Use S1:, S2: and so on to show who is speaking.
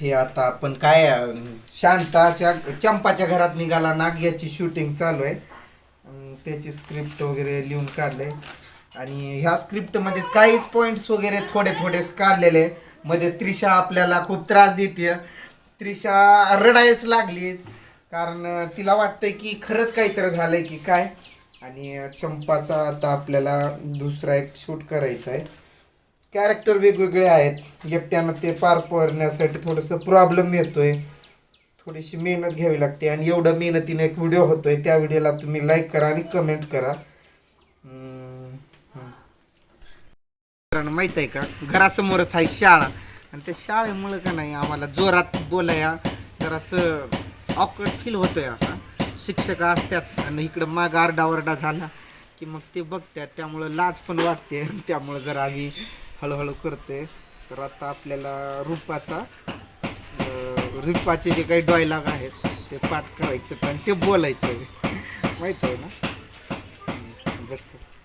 S1: हे आता आपण काय शांताच्या चंपाच्या घरात निघाला नाग याची शूटिंग चालू आहे. त्याची स्क्रिप्ट वगैरे लिहून काढले आणि ह्या स्क्रिप्टमध्ये काहीच पॉईंट्स वगैरे थोडे थोडेच काढलेले. मध्ये त्रिशा आपल्याला खूप त्रास देते त्रिशा रडायच लागली. कारण तिला वाटतंय की खरंच काहीतरी झालंय की काय. आणि चंपाचा आता आपल्याला दुसरा एक शूट करायचा आहे कॅरेक्टर वेगवेगळे आहेत. एकट्यानं ते पार पडण्यासाठी थोडंसं प्रॉब्लेम येतोय. थोडीशी मेहनत घ्यावी लागते आणि एवढं मेहनतीने एक व्हिडिओ होतो आहे त्या व्हिडिओला तुम्ही लाईक करा आणि कमेंट करा. माहीत मित्रांनो आहे का? घरासमोरच आहे शाळा. आणि त्या शाळेमुळं का नाही आम्हाला जोरात बोलाया जरासं ऑकवर्ड फील होतोय असा. शिक्षक असतात आणि इकडं माग आरडाओरडा झाला की मग ते बघतात. त्यामुळं लाज पण वाटते. त्यामुळं जर आम्ही हळूहळू करते. तर आता आपल्याला रूपाचा रुपाचे रूपाचे जे काही डॉयलॉग आहेत ते पाठ करायचे आणि ते बोलायचं माहीत आहे ना? बस कर.